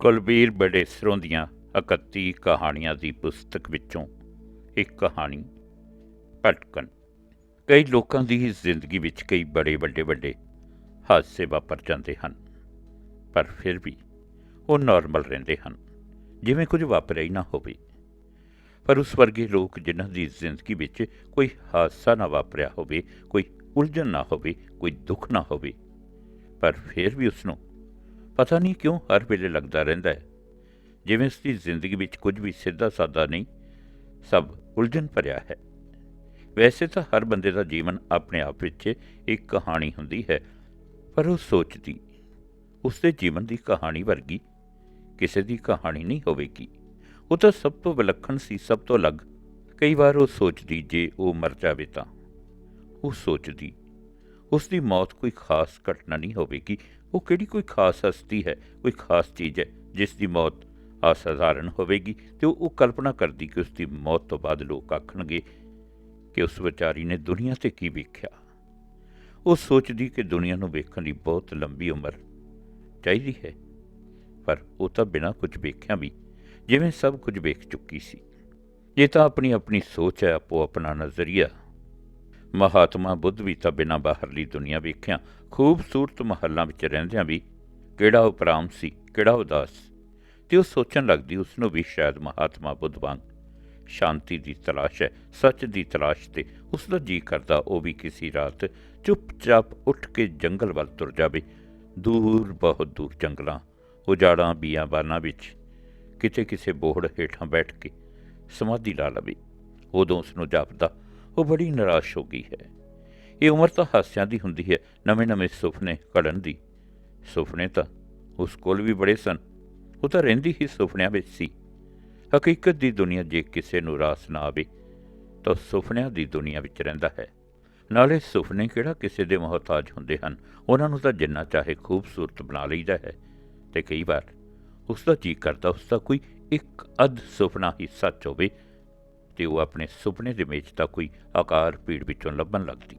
ਕੁਲਬੀਰ ਬਡੇਸਰੋਂ ਦੀਆਂ 31 ਕਹਾਣੀਆਂ ਦੀ ਪੁਸਤਕ ਵਿੱਚੋਂ ਇੱਕ ਕਹਾਣੀ ਭਟਕਣ। ਕਈ ਲੋਕਾਂ ਦੀ ਜ਼ਿੰਦਗੀ ਵਿੱਚ ਕਈ ਬੜੇ ਵੱਡੇ ਵੱਡੇ ਹਾਦਸੇ ਵਾਪਰ ਜਾਂਦੇ ਹਨ, ਪਰ ਫਿਰ ਵੀ ਉਹ ਨਾਰਮਲ ਰਹਿੰਦੇ ਹਨ, ਜਿਵੇਂ ਕੁਝ ਵਾਪਰਿਆ ਹੀ ਨਾ ਹੋਵੇ। ਪਰ ਉਸ ਵਰਗੇ ਲੋਕ ਜਿਨ੍ਹਾਂ ਦੀ ਜ਼ਿੰਦਗੀ ਵਿੱਚ ਕੋਈ ਹਾਦਸਾ ਨਾ ਵਾਪਰਿਆ ਹੋਵੇ, ਕੋਈ ਉਲਝਣ ਨਾ ਹੋਵੇ, ਕੋਈ ਦੁੱਖ ਨਾ ਹੋਵੇ, ਪਰ ਫਿਰ ਵੀ ਉਸ ਨੂੰ ਪਤਾ ਨਹੀਂ ਕਿਉਂ ਹਰ ਵੇਲੇ ਲੱਗਦਾ ਰਹਿੰਦਾ ਹੈ। ਜਿਵੇਂ ਉਸ ਦੀ ਜ਼ਿੰਦਗੀ ਵਿੱਚ ਕੁਝ ਵੀ ਸਿੱਧਾ ਸਾਦਾ ਨਹੀਂ, ਸਭ ਉਲਝਣ ਭਰਿਆ ਹੈ। ਵੈਸੇ ਤਾਂ ਹਰ ਬੰਦੇ ਦਾ ਜੀਵਨ ਆਪਣੇ ਆਪ ਵਿੱਚ ਇੱਕ ਕਹਾਣੀ ਹੁੰਦੀ ਹੈ, ਪਰ ਉਹ ਸੋਚਦੀ ਉਸ ਦੇ ਜੀਵਨ ਦੀ ਕਹਾਣੀ ਵਰਗੀ ਕਿਸੇ ਦੀ ਕਹਾਣੀ ਨਹੀਂ ਹੋਵੇਗੀ। ਉਹ ਤਾਂ ਸਭ ਤੋਂ ਵਿਲੱਖਣ ਸੀ, ਸਭ ਤੋਂ ਅਲੱਗ। ਕਈ ਵਾਰ ਉਹ ਸੋਚਦੀ ਜੇ ਉਹ ਮਰ ਜਾਵੇ ਤਾਂ। ਉਹ ਸੋਚਦੀ ਉਸ ਦੀ ਮੌਤ ਕੋਈ ਖਾਸ ਘਟਨਾ ਨਹੀਂ ਹੋਵੇਗੀ। ਉਹ ਕਿਹੜੀ ਕੋਈ ਖਾਸ ਹਸਤੀ ਹੈ? ਕੋਈ ਖਾਸ ਚੀਜ਼ ਹੈ ਜਿਸ ਦੀ ਮੌਤ ਅਸਾਧਾਰਨ ਹੋਵੇਗੀ ਤੇ ਉਹ ਕਲਪਨਾ ਕਰਦੀ ਕਿ ਉਸ ਦੀ ਮੌਤ ਤੋਂ ਬਾਅਦ ਲੋਕ ਆਖਣਗੇ ਕਿ ਉਸ ਵਿਚਾਰੀ ਨੇ ਦੁਨੀਆ ਤੇ ਕੀ ਵੇਖਿਆ। ਉਹ ਸੋਚਦੀ ਕਿ ਦੁਨੀਆ ਨੂੰ ਵੇਖਣ ਲਈ ਬਹੁਤ ਲੰਬੀ ਉਮਰ ਚਾਹੀਦੀ ਹੈ, ਪਰ ਉਹ ਤਾਂ ਬਿਨਾਂ ਕੁਝ ਵੇਖਿਆ ਵੀ, ਜਿਵੇਂ ਸਭ ਕੁਝ ਵੇਖ ਚੁੱਕੀ ਸੀ। ਇਹ ਤਾਂ ਆਪਣੀ ਆਪਣੀ ਸੋਚ ਹੈ ਆਪੋ ਆਪਣਾ ਨਜ਼ਰੀਆ। ਮਹਾਤਮਾ ਬੁੱਧ ਵੀ ਤਾਂ ਬਿਨਾਂ ਬਾਹਰਲੀ ਦੁਨੀਆ ਵੇਖਿਆ, ਖੂਬਸੂਰਤ ਮਹੱਲਾਂ ਵਿੱਚ ਰਹਿੰਦਿਆਂ ਵੀ ਕਿਹੜਾ ਉਪਰਾਮ ਸੀ, ਕਿਹੜਾ ਉਦਾਸ ਤੇ ਉਹ ਸੋਚਣ ਲੱਗਦੀ ਉਸ ਨੂੰ ਵੀ ਸ਼ਾਇਦ ਮਹਾਤਮਾ ਬੁੱਧ ਵਾਂਗ। ਸ਼ਾਂਤੀ ਦੀ ਤਲਾਸ਼ ਹੈ, ਸੱਚ ਦੀ ਤਲਾਸ਼ ਤੇ ਉਸ ਦਾ ਜੀ ਕਰਦਾ ਉਹ ਵੀ ਕਿਸੇ ਰਾਤ ਚੁੱਪਚਾਪ ਉੱਠ ਕੇ ਜੰਗਲ ਵੱਲ ਤੁਰ ਜਾਵੇ। ਦੂਰ, ਬਹੁਤ ਦੂਰ ਜੰਗਲਾਂ, ਉਜਾੜਾਂ ਬੀਆਬਾਨਾਂ ਵਿੱਚ ਕਿਤੇ ਕਿਸੇ ਬੋਹੜ ਹੇਠਾਂ ਬੈਠ ਕੇ ਸਮਾਧੀ ਲਾ ਲਵੇ। ਉਦੋਂ ਉਸ ਨੂੰ ਜਾਪਦਾ ਉਹ ਬੜੀ ਨਿਰਾਸ਼ ਹੋ ਗਈ ਹੈ। ਇਹ ਉਮਰ ਤਾਂ ਹਾਸਿਆਂ ਦੀ ਹੁੰਦੀ ਹੈ, ਨਵੇਂ-ਨਵੇਂ ਸੁਪਨੇ ਘੜਨ ਦੀ। ਸੁਪਨੇ ਤਾਂ ਉਸ ਕੋਲ ਵੀ ਬੜੇ ਸਨ। ਉਹ ਤਾਂ ਰਹਿੰਦੀ ਹੀ ਸੁਪਨਿਆਂ ਵਿੱਚ ਸੀ। ਹਕੀਕਤ ਦੀ ਦੁਨੀਆ ਜੇ ਕਿਸੇ ਨੂੰ ਰਾਸ ਨਾ ਆਵੇ, ਤਾਂ ਸੁਪਨਿਆਂ ਦੀ ਦੁਨੀਆ ਵਿੱਚ ਰਹਿੰਦਾ ਹੈ। ਨਾਲੇ ਸੁਪਨੇ ਕਿਹੜਾ ਕਿਸੇ ਦੇ ਮੁਹਤਾਜ ਹੁੰਦੇ ਹਨ? ਉਹਨਾਂ ਨੂੰ ਤਾਂ ਜਿੰਨਾ ਚਾਹੇ ਖੂਬਸੂਰਤ ਬਣਾ ਲਈਦਾ ਹੈ। ਤੇ ਕਈ ਵਾਰ ਉਸ ਦਾ ਜੀ ਕਰਦਾ, ਉਸ ਦਾ ਕੋਈ ਇੱਕ ਅਧ ਸੁਪਨਾ ਹੀ ਸੱਚ ਹੋਵੇ ਤੇ ਉਹ ਆਪਣੇ ਸੁਪਨੇ ਦੇ ਵਿੱਚ ਤਾਂ ਕੋਈ ਆਕਾਰ ਪੀੜ ਵਿੱਚੋਂ ਲੱਭਣ ਲੱਗਦੀ।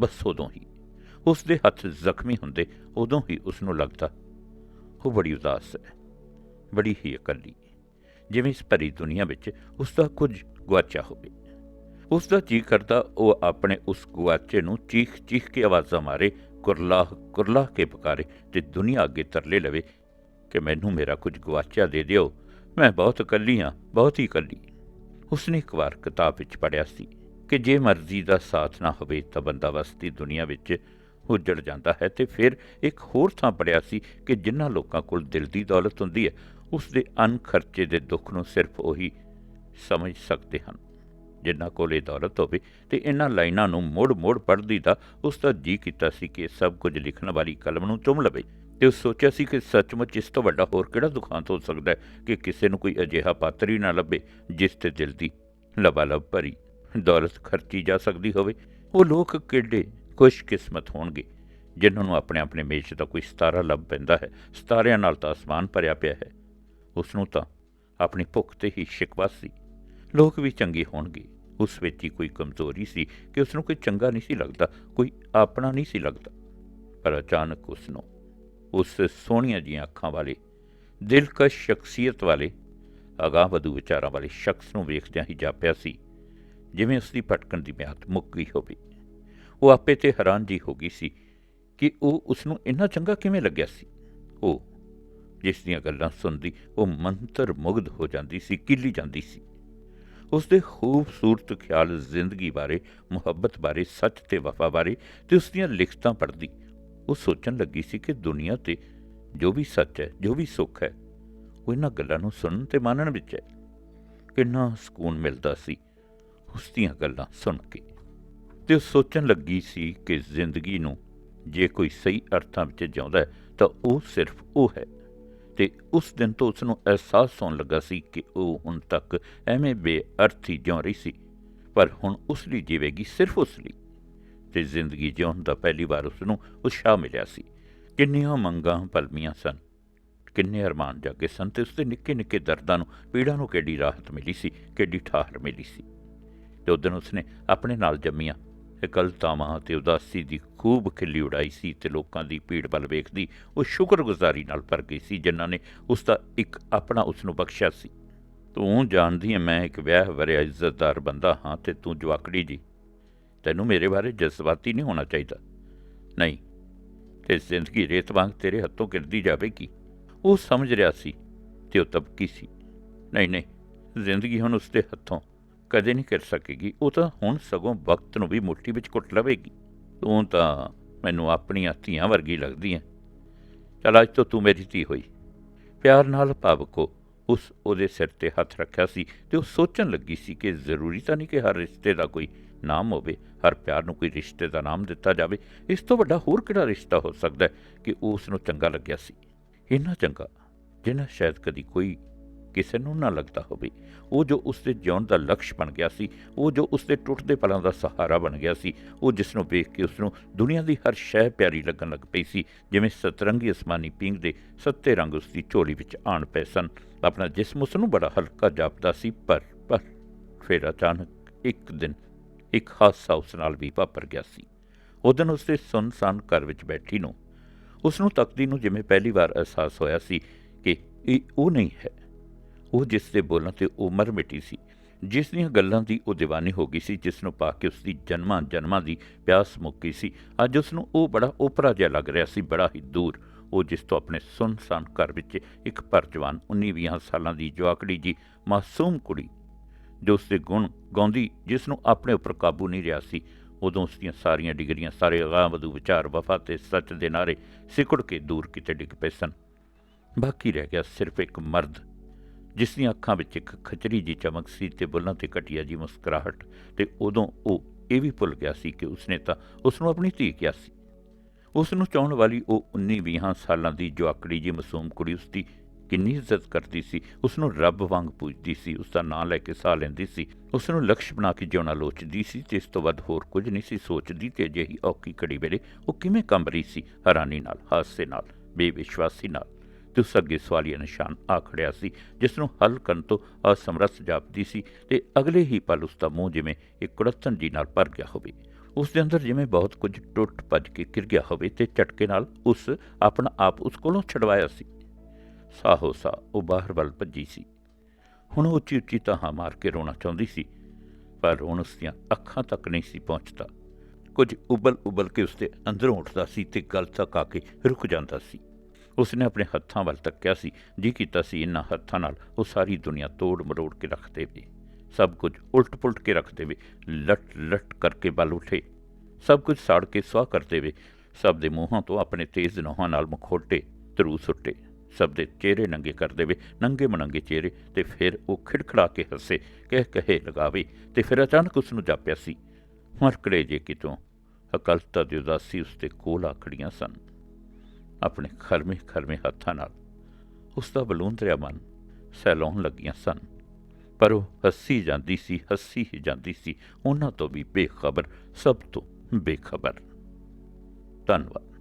ਬਸ ਉਦੋਂ ਹੀ, ਉਸ ਦੇ ਹੱਥ ਜ਼ਖਮੀ ਹੁੰਦੇ ਉਦੋਂ ਹੀ ਉਸ ਨੂੰ ਲੱਗਦਾ, ਉਹ ਬੜੀ ਉਦਾਸ ਹੈ, ਬੜੀ ਹੀ ਇਕੱਲੀ। ਜਿਵੇਂ ਇਸ ਭਰੀ ਦੁਨੀਆ ਵਿੱਚ ਉਸ ਦਾ ਕੁਝ ਗੁਆਚਿਆ ਹੋਵੇ। ਉਸ ਦਾ ਜੀ ਕਰਦਾ ਉਹ ਆਪਣੇ ਉਸ ਗੁਆਚੇ ਨੂੰ ਚੀਖ ਚੀਖ ਕੇ ਆਵਾਜ਼ਾਂ ਮਾਰੇ, ਕੁਰਲਾਹ ਕੁਰਲਾਹ ਕੇ ਪੁਕਾਰੇ ਤੇ ਦੁਨੀਆ ਅੱਗੇ ਤਰਲੇ ਲਵੇ ਕਿ ਮੈਨੂੰ ਮੇਰਾ ਕੁਝ ਗੁਆਚਿਆ ਦੇ ਦਿਓ। ਮੈਂ ਬਹੁਤ ਇਕੱਲੀ ਹਾਂ, ਬਹੁਤ ਹੀ ਇਕੱਲੀ। ਉਸਨੇ ਇੱਕ ਵਾਰ ਕਿਤਾਬ ਵਿੱਚ ਪੜ੍ਹਿਆ ਸੀ ਕਿ ਜੇ ਮਰਜ਼ੀ ਦਾ ਸਾਥ ਨਾ ਹੋਵੇ ਤਾਂ ਬੰਦਾ ਵਸਤੀ ਦੁਨੀਆ ਵਿੱਚ ਉੱਜੜ ਜਾਂਦਾ ਹੈ ਤੇ ਫਿਰ ਇੱਕ ਹੋਰ ਥਾਂ ਪੜ੍ਹਿਆ ਸੀ ਕਿ ਜਿਨ੍ਹਾਂ ਲੋਕਾਂ ਕੋਲ ਦਿਲ ਦੀ ਦੌਲਤ ਹੁੰਦੀ ਹੈ ਉਸ ਦੇ ਅਨ ਖਰਚੇ ਦੇ ਦੁੱਖ ਨੂੰ ਸਿਰਫ ਉਹੀ ਸਮਝ ਸਕਦੇ ਹਨ। ਜਿਨ੍ਹਾਂ ਕੋਲ ਇਹ ਦੌਲਤ ਹੋਵੇ ਤੇ ਇਹਨਾਂ ਲਾਈਨਾਂ ਨੂੰ ਮੋੜ-ਮੋੜ ਪੜ੍ਹਦੀ ਦਾ ਉਸ ਦਾ ਜੀ ਕੀਤਾ ਸੀ ਕਿ ਸਭ ਕੁਝ ਲਿਖਣ ਵਾਲੀ ਕਲਮ ਨੂੰ ਚੁੰਮ ਲਵੇ। ਤੇ ਉਹ ਸੋਚਿਆ ਸੀ ਕਿ ਸੱਚਮੁੱਚ ਇਸ ਤੋਂ ਵੱਡਾ ਹੋਰ ਕਿਹੜਾ ਦੁਖਾਂਤ ਹੋ ਸਕਦਾ ਹੈ ਕਿ ਕਿਸੇ ਨੂੰ ਕੋਈ ਅਜਿਹਾ ਪਾਤਰ ਹੀ ਨਾ ਲੱਭੇ ਜਿਸ ਤੇ ਦਿਲ ਦੀ ਲਬਾਲਬ ਭਰੀ ਦੌਲਤ ਖਰਚੀ ਜਾ ਸਕਦੀ ਹੋਵੇ। ਉਹ ਲੋਕ ਕਿੱਡੇ ਖੁਸ਼ਕਿਸਮਤ ਹੋਣਗੇ ਜਿਨ੍ਹਾਂ ਨੂੰ ਆਪਣੇ ਆਪਣੇ ਮੇਚ ਦਾ ਕੋਈ ਸਤਾਰਾ ਲੱਭ ਪੈਂਦਾ ਹੈ। ਸਤਾਰਿਆਂ ਨਾਲ ਤਾਂ ਅਸਮਾਨ ਭਰਿਆ ਪਿਆ ਹੈ। ਉਸ ਨੂੰ ਤਾਂ ਆਪਣੀ ਭੁੱਖ ਤੇ ਹੀ ਸ਼ਿਕਵਾ ਸੀ। ਲੋਕ ਵੀ ਚੰਗੇ ਹੋਣਗੇ। ਉਸ ਵਿੱਚ ਹੀ ਕੋਈ ਕਮਜ਼ੋਰੀ ਸੀ ਕਿ ਉਸ ਨੂੰ ਕੋਈ ਚੰਗਾ ਨਹੀਂ ਸੀ ਲੱਗਦਾ, ਕੋਈ ਆਪਣਾ ਨਹੀਂ ਸੀ ਲੱਗਦਾ। ਪਰ ਅਚਾਨਕ ਉਸ ਨੂੰ ਉਸ ਸੋਹਣੀਆਂ ਜੀਆਂ ਅੱਖਾਂ ਵਾਲੇ, ਦਿਲਕਸ਼ ਸ਼ਖਸੀਅਤ ਵਾਲੇ, ਅਗਾਹ ਵਧੂ ਵਿਚਾਰਾਂ ਵਾਲੇ ਸ਼ਖਸ ਨੂੰ ਵੇਖਦਿਆਂ ਹੀ ਜਾਪਿਆ ਸੀ, ਜਿਵੇਂ ਉਸ ਦੀ ਭਟਕਣ ਦੀ ਮਿਆਦ ਮੁੱਕ ਗਈ ਹੋਵੇ। ਉਹ ਆਪੇ ਤੇ ਹੈਰਾਨ ਜੀ ਹੋ ਗਈ ਸੀ ਕਿ ਉਹ ਉਸ ਨੂੰ ਇੰਨਾ ਚੰਗਾ ਕਿਵੇਂ ਲੱਗਿਆ ਸੀ। ਉਹ ਜਿਸ ਦੀਆਂ ਗੱਲਾਂ ਸੁਣਦੀ, ਉਹ ਮੰਤਰ ਮੁਗਧ ਹੋ ਜਾਂਦੀ ਸੀ, ਕਿੱਲੀ ਜਾਂਦੀ ਸੀ। ਉਸ ਦੇ ਖੂਬਸੂਰਤ ਖਿਆਲ ਜ਼ਿੰਦਗੀ ਬਾਰੇ, ਮੁਹੱਬਤ ਬਾਰੇ, ਸੱਚ ਤੇ ਵਫਾ ਬਾਰੇ ਤੇ ਉਸ ਦੀਆਂ ਲਿਖਤਾਂ ਪੜ੍ਹਦੀ ਉਹ ਸੋਚਣ ਲੱਗੀ ਸੀ ਕਿ ਦੁਨੀਆ ਤੇ ਜੋ ਵੀ ਸੱਚ ਹੈ, ਜੋ ਵੀ ਸੁੱਖ ਹੈ, ਉਹ ਇਹਨਾਂ ਗੱਲਾਂ ਨੂੰ ਸੁਣਨ ਤੇ ਮੰਨਣ ਵਿੱਚ ਹੈ। ਕਿੰਨਾ ਸਕੂਨ ਮਿਲਦਾ ਸੀ ਉਸ ਦੀਆਂ ਗੱਲਾਂ ਸੁਣ ਕੇ। ਤੇ ਉਹ ਸੋਚਣ ਲੱਗੀ ਸੀ ਕਿ ਜ਼ਿੰਦਗੀ ਨੂੰ ਜੇ ਕੋਈ ਸਹੀ ਅਰਥਾਂ ਵਿੱਚ ਜਿਉਂਦਾ ਹੈ, ਤਾਂ ਉਹ ਸਿਰਫ ਉਹ ਹੈ। ਤੇ ਉਸ ਦਿਨ ਤੋਂ ਉਸ ਨੂੰ ਅਹਿਸਾਸ ਹੋਣ ਲੱਗਾ ਸੀ ਕਿ ਉਹ ਹੁਣ ਤੱਕ ਐਵੇਂ ਬੇਅਰਥੀ ਜਿਉਂ ਰਹੀ ਸੀ, ਪਰ ਹੁਣ ਉਸ ਲਈ ਜੀਵੇਗੀ ਸਿਰਫ ਉਸ ਲਈ। ਤੇ ਜ਼ਿੰਦਗੀ ਜਿਉਣ ਦਾ ਪਹਿਲੀ ਵਾਰ ਉਸ ਨੂੰ ਉਤਸ਼ਾਹ ਮਿਲਿਆ ਸੀ। ਕਿੰਨੀਆਂ ਮੰਗਾਂ ਪਲਮੀਆਂ ਸਨ। ਕਿੰਨੇ ਅਰਮਾਨ ਜਾਗੇ ਸਨ ਤੇ ਉਸਦੇ ਨਿੱਕੇ ਨਿੱਕੇ ਦਰਦਾਂ ਨੂੰ, ਪੀੜਾਂ ਨੂੰ ਕਿੱਡੀ ਰਾਹਤ ਮਿਲੀ ਸੀ ਕਿੱਡੀ ਠਾਹਰ ਮਿਲੀ ਸੀ। ਤੇ ਦਿਨ ਉਸਨੇ ਆਪਣੇ ਨਾਲ ਜੰਮੀਆਂ, ਇਕਲਤਾਵਾਂ ਤੇ ਉਦਾਸੀ ਦੀ ਖੂਬ ਖਿੱਲੀ ਉਡਾਈ ਸੀ ਤੇ ਲੋਕਾਂ ਦੀ ਭੀੜ ਵੱਲ ਵੇਖਦੀ ਉਹ ਸ਼ੁਕਰਗੁਜ਼ਾਰੀ ਨਾਲ ਭਰ ਗਈ ਸੀ, ਜਿਨ੍ਹਾਂ ਨੇ ਉਸ ਦਾ ਇੱਕ ਆਪਣਾ ਉਸ ਨੂੰ ਬਖਸ਼ਿਆ ਸੀ। ਤੂੰ ਜਾਣਦੀ ਹੈ ਮੈਂ ਇੱਕ ਵਿਆਹ ਵਰਿਆ ਇੱਜ਼ਤਦਾਰ ਬੰਦਾ ਹਾਂ ਤੇ ਤੂੰ ਜਵਾਕੜੀ ਜੀ। ਤੈਨੂੰ ਮੇਰੇ ਬਾਰੇ ਜਜ਼ਬਾਤੀ ਨਹੀਂ ਹੋਣਾ ਚਾਹੀਦਾ। ਨਹੀਂ ਤੇ ਜ਼ਿੰਦਗੀ ਰੇਤ ਵਾਂਗ ਤੇਰੇ ਹੱਥੋਂ ਗਿਰਦੀ ਜਾਵੇਗੀ। ਉਹ ਸਮਝ ਰਿਹਾ ਸੀ ਤੇ ਉਹ ਤਬਕੀ ਸੀ। ਨਹੀਂ ਨਹੀਂ, ਜ਼ਿੰਦਗੀ ਹੁਣ ਉਸਦੇ ਹੱਥੋਂ ਕਦੇ ਨਹੀਂ ਕਰ ਸਕੇਗੀ। ਉਹ ਤਾਂ ਹੁਣ ਸਗੋਂ ਵਕਤ ਨੂੰ ਵੀ ਮੁੱਠੀ ਵਿੱਚ ਕੁੱਟ ਲਵੇਗੀ। ਤੂੰ ਤਾਂ ਮੈਨੂੰ ਆਪਣੀਆਂ ਧੀਆਂ ਵਰਗੀ ਲੱਗਦੀ ਹੈ ਚਲ, ਅੱਜ ਤੋਂ ਤੂੰ ਮੇਰੀ ਧੀ ਹੋਈ। ਪਿਆਰ ਨਾਲ ਭਾਵਕੋ ਉਸ ਉਹਦੇ ਸਿਰ ਤੇ ਹੱਥ ਰੱਖਿਆ ਸੀ ਤੇ ਉਹ ਸੋਚਣ ਲੱਗੀ ਸੀ ਕਿ ਜ਼ਰੂਰੀ ਤਾਂ ਨਹੀਂ ਕਿ ਹਰ ਰਿਸ਼ਤੇ ਦਾ ਕੋਈ ਨਾਮ ਹੋਵੇ, ਹਰ ਪਿਆਰ ਨੂੰ ਕੋਈ ਰਿਸ਼ਤੇ ਦਾ ਨਾਮ ਦਿੱਤਾ ਜਾਵੇ, ਇਸ ਤੋਂ ਵੱਡਾ ਹੋਰ ਕਿਹੜਾ ਰਿਸ਼ਤਾ ਹੋ ਸਕਦਾ ਹੈ ਕਿ ਉਸ ਨੂੰ ਚੰਗਾ ਲੱਗਿਆ ਸੀ? ਇੰਨਾ ਚੰਗਾ, ਜਿੰਨਾ ਸ਼ਾਇਦ ਕਦੀ ਕੋਈ ਕਿਸੇ ਨੂੰ ਨਾ ਲੱਗਦਾ ਹੋਵੇ। ਉਹ ਜੋ ਉਸ ਦੇ ਜਿਉਣ ਦਾ ਲਕਸ਼ ਬਣ ਗਿਆ ਸੀ, ਉਹ ਜੋ ਉਸ ਦੇ ਟੁੱਟਦੇ ਪਲਾਂ ਦਾ ਸਹਾਰਾ ਬਣ ਗਿਆ ਸੀ, ਉਹ ਜਿਸ ਨੂੰ ਵੇਖ ਕੇ ਉਸ ਨੂੰ ਦੁਨੀਆ ਦੀ ਹਰ ਸ਼ੈ ਪਿਆਰੀ ਲੱਗਣ ਲੱਗ ਪਈ ਸੀ, ਜਿਵੇਂ ਸਤਰੰਗੀ ਅਸਮਾਨੀ ਪਿੰਗ ਦੇ ਸੱਤੇ ਰੰਗ ਉਸ ਦੀ ਝੋਲੀ ਵਿੱਚ ਆਣ ਪਏ ਸਨ। ਆਪਣਾ ਜਿਸਮ ਉਸ ਨੂੰ ਬੜਾ ਹਲਕਾ ਜਾਪਦਾ ਸੀ, ਪਰ ਪਰ ਫਿਰ ਅਚਾਨਕ ਇੱਕ ਦਿਨ ਇੱਕ ਹਾਦਸਾ ਉਸ ਨਾਲ ਵੀ ਵਾਪਰ ਗਿਆ ਸੀ। ਉਹ ਦਿਨ ਉਸ ਦੇ ਸੁੰਨਸਾਨ ਘਰ ਵਿੱਚ ਬੈਠੀ ਨੂੰ, ਉਸ ਨੂੰ ਤਕਦੀ ਨੂੰ ਜਿਵੇਂ ਪਹਿਲੀ ਵਾਰ ਅਹਿਸਾਸ ਹੋਇਆ ਸੀ ਕਿ ਇਹ ਉਹ ਨਹੀਂ ਹੈ। ਉਹ ਜਿਸ ਦੇ ਬੋਲਾਂ ਤੇ ਉਮਰ ਮਿਟੀ ਸੀ, ਜਿਸ ਦੀਆਂ ਗੱਲਾਂ ਦੀ ਉਹ دیਵਾਨੀ ਹੋ ਗਈ ਸੀ, ਜਿਸ ਨੂੰ ਪਾ ਕੇ ਉਸ ਦੀ ਜਨਮਾਂ ਜਨਮਾਂ ਦੀ ਪਿਆਸ ਮੁੱਕੀ ਸੀ। ਅੱਜ ਉਸ ਨੂੰ ਉਹ ਬੜਾ ਓਪਰਾ ਜਿਹਾ ਲੱਗ ਰਿਹਾ ਸੀ, ਬੜਾ ਹੀ ਦੂਰ। ਉਹ ਜਿਸ ਤੋਂ ਆਪਣੇ ਸੁੰਨਸਾਨ ਘਰ ਵਿੱਚ ਇੱਕ ਭਰਜਵਾਨ 19-20 ਸਾਲਾਂ ਦੀ ਜਵਾਕੜੀ ਜੀ ਮਾਸੂਮ ਕੁੜੀ ਜੋ ਉਸ ਦੇ ਗੁਣ ਗਾਉਂਦੀ ਜਿਸ ਨੂੰ ਆਪਣੇ ਉੱਪਰ ਕਾਬੂ ਨਹੀਂ ਰਿਹਾ ਸੀ, ਉਦੋਂ ਉਸ ਦੀਆਂ ਸਾਰੀਆਂ ਡਿਗਰੀਆਂ ਸਾਰੇ ਅਗਾਂਹ-ਵਧੂ ਵਿਚਾਰ ਵਫਾ ਤੇ ਸੱਚ ਦੇ ਨਾਰੇ ਸਿਕੜ ਕੇ ਦੂਰ ਕਿਤੇ ਡਿੱਗ ਪਏ ਸਨ। ਬਾਕੀ ਰਹਿ ਗਿਆ ਸਿਰਫ ਇੱਕ ਮਰਦ ਜਿਸ ਦੀਆਂ ਅੱਖਾਂ ਵਿੱਚ ਇੱਕ ਖਚਰੀ ਜੀ ਚਮਕ ਸੀ ਤੇ ਬੁੱਲਾਂ ਤੇ ਕਟਿਆ ਜੀ ਮੁਸਕਰਾਹਟ, ਤੇ ਉਦੋਂ ਉਹ ਇਹ ਵੀ ਭੁੱਲ ਗਿਆ ਸੀ ਕਿ ਉਸਨੇ ਤਾਂ ਉਸ ਨੂੰ ਆਪਣੀ ਧੀ ਕਿਹਾ ਸੀ। ਉਸ ਨੂੰ ਚਾਹਣ ਵਾਲੀ ਉਹ 19-20 ਸਾਲਾਂ ਦੀ ਜਵਾਕੜੀ ਜੀ ਮਾਸੂਮ ਕੁੜੀ ਉਸ ਦੀ ਕਿੰਨੀ ਇੱਜ਼ਤ ਕਰਦੀ ਸੀ ਉਸ ਨੂੰ ਰੱਬ ਵਾਂਗ ਪੂਜਦੀ ਸੀ ਉਸ ਦਾ ਨਾਂ ਲੈ ਕੇ ਸਾਹ ਲੈਂਦੀ ਸੀ ਉਸ ਨੂੰ ਲਕਸ਼ ਬਣਾ ਕੇ ਜਿਉਣਾ ਲੋਚਦੀ ਸੀ ਤੇ ਇਸ ਤੋਂ ਵੱਧ ਹੋਰ ਕੁਝ ਨਹੀਂ ਸੀ ਸੋਚਦੀ ਤੇ ਅਜਿਹੀ ਔਖੀ ਘੜੀ ਵੇਲੇ ਉਹ ਕਿਵੇਂ ਕੰਬ ਰਹੀ ਸੀ, ਹੈਰਾਨੀ ਨਾਲ, ਹਾਸੇ ਨਾਲ, ਬੇਵਿਸ਼ਵਾਸੀ ਨਾਲ। ਤੇ ਉਸ ਅੱਗੇ ਸਵਾਲੀਆ ਨਿਸ਼ਾਨ ਆ ਖੜਿਆ ਸੀ ਜਿਸ ਨੂੰ ਹੱਲ ਕਰਨ ਤੋਂ ਅਸਮਰੱਥ ਜਾਪਦੀ ਸੀ ਤੇ ਅਗਲੇ ਹੀ ਪਲ ਉਸ ਦਾ ਮੂੰਹ ਜਿਵੇਂ ਇੱਕ ਕੁੜੱਤਨ ਜੀ ਨਾਲ ਭਰ ਗਿਆ ਹੋਵੇ। ਉਸ ਦੇ ਅੰਦਰ ਜਿਵੇਂ ਬਹੁਤ ਕੁਝ ਟੁੱਟ ਭੱਜ ਕੇ ਗਿਰ ਗਿਆ ਹੋਵੇ ਤੇ ਝਟਕੇ ਨਾਲ ਉਸ ਆਪਣਾ ਆਪ ਉਸ ਕੋਲੋਂ ਛਡਵਾਇਆ ਸੀ। ਸਾਹੋ ਸਾ, ਉਹ ਬਾਹਰ ਵੱਲ ਭੱਜੀ ਸੀ। ਹੁਣ ਉਹ ਉੱਚੀ ਉੱਚੀ ਤਾਹਾਂ ਮਾਰ ਕੇ ਰੋਣਾ ਚਾਹੁੰਦੀ ਸੀ, ਪਰ ਹੁਣ ਉਸ ਦੀਆਂ ਅੱਖਾਂ ਤੱਕ ਨਹੀਂ ਸੀ ਪਹੁੰਚਦਾ। ਕੁਝ ਉਬਲ ਉਬਲ ਕੇ ਉਸਦੇ ਅੰਦਰੋਂ ਉੱਠਦਾ ਸੀ ਤੇ ਗਲ ਤੱਕ ਆ ਕੇ ਰੁਕ ਜਾਂਦਾ ਸੀ। ਉਸਨੇ ਆਪਣੇ ਹੱਥਾਂ ਵੱਲ ਤੱਕਿਆ ਸੀ, ਜੀ ਕੀਤਾ ਸੀ ਇਹਨਾਂ ਹੱਥਾਂ ਨਾਲ ਉਹ ਸਾਰੀ ਦੁਨੀਆ ਤੋੜ ਮਰੋੜ ਕੇ ਰੱਖ ਦੇਵੇ। ਸਭ ਕੁਝ ਉਲਟ ਪੁਲਟ ਕੇ ਰੱਖ ਦੇਵੇ ਲਟ ਲਟ ਕਰਕੇ ਬਲ ਉਠੇ। ਸਭ ਕੁਝ ਸਾੜ ਕੇ ਸਵਾਹ ਕਰ ਦੇਵੇ, ਸਭ ਦੇ ਮੂੰਹਾਂ ਤੋਂ ਆਪਣੇ ਤੇਜ਼ ਨੋਹਾਂ ਨਾਲ ਮਖੋਟੇ ਤਰੂ ਸੁੱਟੇ ਸਭ ਦੇ ਚਿਹਰੇ ਨੰਗੇ ਕਰ ਦੇਵੇ, ਨੰਗੇ ਮਨੰਗੇ ਚਿਹਰੇ, ਤੇ ਫਿਰ ਉਹ ਖਿੜਖੜਾ ਕੇ ਹੱਸੇ, ਕਹਿ ਕਹੇ ਲਗਾਵੇ, ਤੇ ਫਿਰ ਅਚਾਨਕ ਉਸ ਨੂੰ ਜਾਪਿਆ ਸੀ। ਮਰਕੜੇ ਜੇ ਕਿਤੋਂ, ਅਕਲਤਾ ਦੀ ਉਦਾਸੀ ਉਸ ਤੇ ਕੋਲ ਆਖੜੀਆਂ ਸਨ। ਆਪਣੇ ਖਰਮੇ ਖਰਮੇ ਹੱਥਾਂ ਨਾਲ ਉਸ ਦਾ ਬਲੂੰਦਰਿਆ ਮਨ ਸੈਲਾਉਣ ਲੱਗੀਆਂ ਸਨ। ਪਰ ਉਹ ਹੱਸੀ ਜਾਂਦੀ ਸੀ, ਹੱਸੀ ਹੀ ਜਾਂਦੀ ਸੀ, ਉਹਨਾਂ ਤੋਂ ਵੀ ਬੇਖਬਰ, ਸਭ ਤੋਂ ਬੇਖਬਰ। ਧੰਨਵਾਦ।